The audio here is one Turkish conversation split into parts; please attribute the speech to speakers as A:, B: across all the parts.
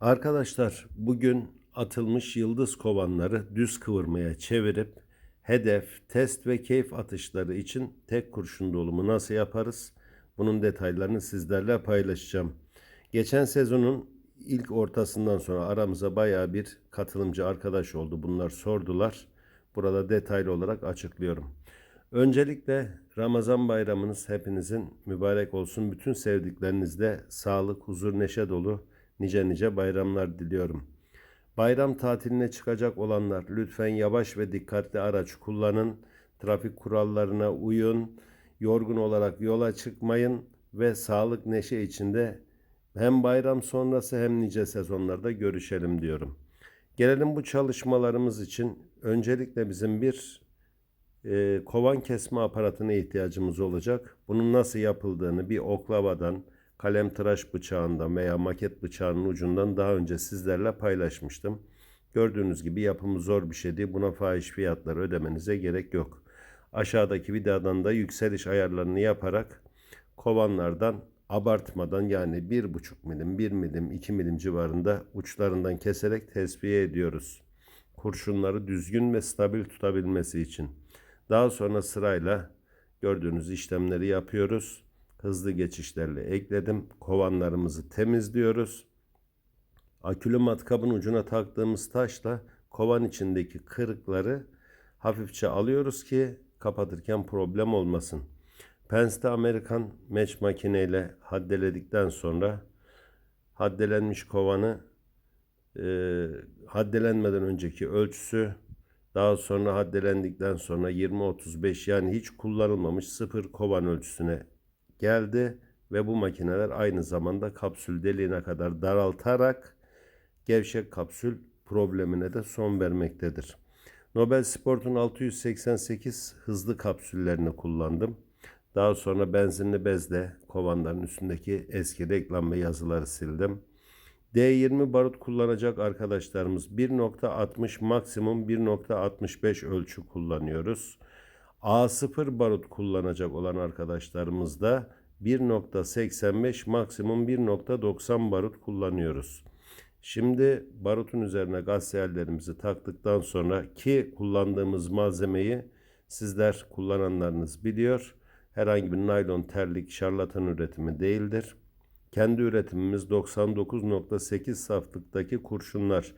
A: Arkadaşlar bugün atılmış yıldız kovanları düz kıvırmaya çevirip hedef, test ve keyif atışları için tek kurşun dolumu nasıl yaparız? Bunun detaylarını sizlerle paylaşacağım. Geçen sezonun ilk ortasından sonra aramıza baya bir katılımcı arkadaş oldu. Bunlar sordular. Burada detaylı olarak açıklıyorum. Öncelikle Ramazan bayramınız hepinizin mübarek olsun. Bütün sevdiklerinizle sağlık, huzur, neşe dolu nice nice bayramlar diliyorum. Bayram tatiline çıkacak olanlar lütfen yavaş ve dikkatli araç kullanın. Trafik kurallarına uyun. Yorgun olarak yola çıkmayın ve sağlık neşe içinde hem bayram sonrası hem nice sezonlarda görüşelim diyorum. Gelelim bu çalışmalarımız için öncelikle bizim bir e, kovan kesme aparatına ihtiyacımız olacak. Bunun nasıl yapıldığını bir oklavadan, kalem tıraş bıçağından veya maket bıçağının ucundan daha önce sizlerle paylaşmıştım. Gördüğünüz gibi yapımı zor bir şey değil. Buna fahiş fiyatlar ödemenize gerek yok. Aşağıdaki vidadan da yükseliş ayarlarını yaparak kovanlardan abartmadan yani 1,5 milim, 1 milim, 2 milim civarında uçlarından keserek tesviye ediyoruz. Kurşunları düzgün ve stabil tutabilmesi için. Daha sonra sırayla gördüğünüz işlemleri yapıyoruz. Hızlı geçişlerle ekledim. Kovanlarımızı temizliyoruz. Akülü matkabın ucuna taktığımız taşla kovan içindeki kırıkları hafifçe alıyoruz ki kapatırken problem olmasın. Pence'de Amerikan meç makineyle haddeledikten sonra haddelenmiş kovanı e, haddelenmeden önceki ölçüsü daha sonra haddelendikten sonra 20-35 yani hiç kullanılmamış sıfır kovan ölçüsüne geldi ve bu makineler aynı zamanda kapsül deliğine kadar daraltarak gevşek kapsül problemine de son vermektedir. Nobel Sport'un 688 hızlı kapsüllerini kullandım. Daha sonra benzinli bezle kovanların üstündeki eski reklam ve yazıları sildim. D20 barut kullanacak arkadaşlarımız 1.60 maksimum 1.65 ölçü kullanıyoruz. A0 barut kullanacak olan arkadaşlarımız da 1.85 maksimum 1.90 barut kullanıyoruz. Şimdi barutun üzerine gaz seyirlerimizi taktıktan sonra ki kullandığımız malzemeyi sizler kullananlarınız biliyor. Herhangi bir naylon terlik şarlatan üretimi değildir. Kendi üretimimiz 99.8 saflıktaki kurşunlar.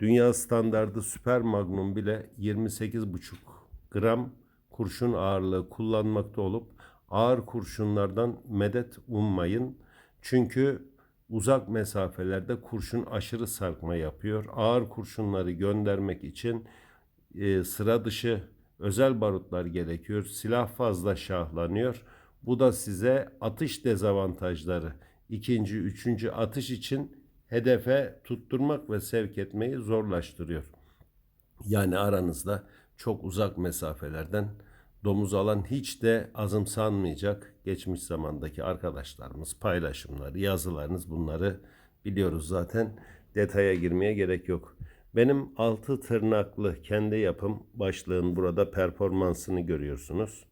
A: Dünya standardı süper magnum bile 28,5 gram kurşun ağırlığı kullanmakta olup ağır kurşunlardan medet ummayın. Çünkü uzak mesafelerde kurşun aşırı sarkma yapıyor. Ağır kurşunları göndermek için e, sıra dışı özel barutlar gerekiyor. Silah fazla şahlanıyor. Bu da size atış dezavantajları ikinci, üçüncü atış için hedefe tutturmak ve sevk etmeyi zorlaştırıyor. Yani aranızda çok uzak mesafelerden domuz alan hiç de azımsanmayacak geçmiş zamandaki arkadaşlarımız, paylaşımları, yazılarınız bunları biliyoruz zaten. Detaya girmeye gerek yok. Benim altı tırnaklı kendi yapım başlığın burada performansını görüyorsunuz.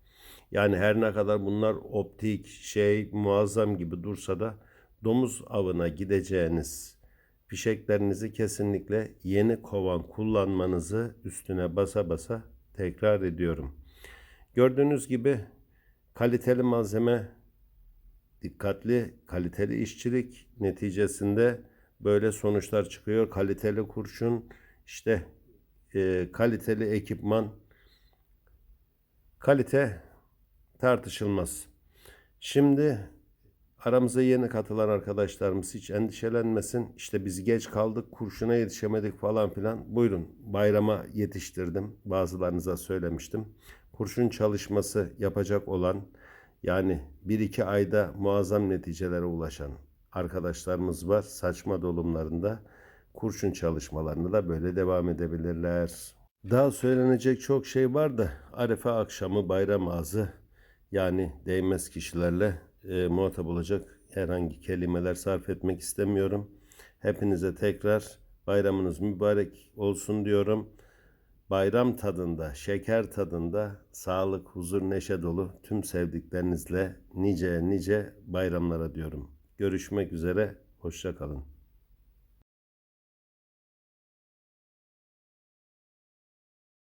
A: Yani her ne kadar bunlar optik, şey, muazzam gibi dursa da domuz avına gideceğiniz fişeklerinizi kesinlikle yeni kovan kullanmanızı üstüne basa basa tekrar ediyorum. Gördüğünüz gibi kaliteli malzeme, dikkatli, kaliteli işçilik neticesinde böyle sonuçlar çıkıyor. Kaliteli kurşun, işte e, kaliteli ekipman, kalite tartışılmaz. Şimdi aramıza yeni katılan arkadaşlarımız hiç endişelenmesin. İşte biz geç kaldık, kurşuna yetişemedik falan filan. Buyurun bayrama yetiştirdim. Bazılarınıza söylemiştim. Kurşun çalışması yapacak olan yani 1-2 ayda muazzam neticelere ulaşan arkadaşlarımız var. Saçma dolumlarında kurşun çalışmalarını da böyle devam edebilirler. Daha söylenecek çok şey var da Arefe akşamı bayram ağzı yani değmez kişilerle e, muhatap olacak herhangi kelimeler sarf etmek istemiyorum. Hepinize tekrar bayramınız mübarek olsun diyorum. Bayram tadında, şeker tadında, sağlık, huzur, neşe dolu tüm sevdiklerinizle nice nice bayramlara diyorum. Görüşmek üzere, hoşça kalın.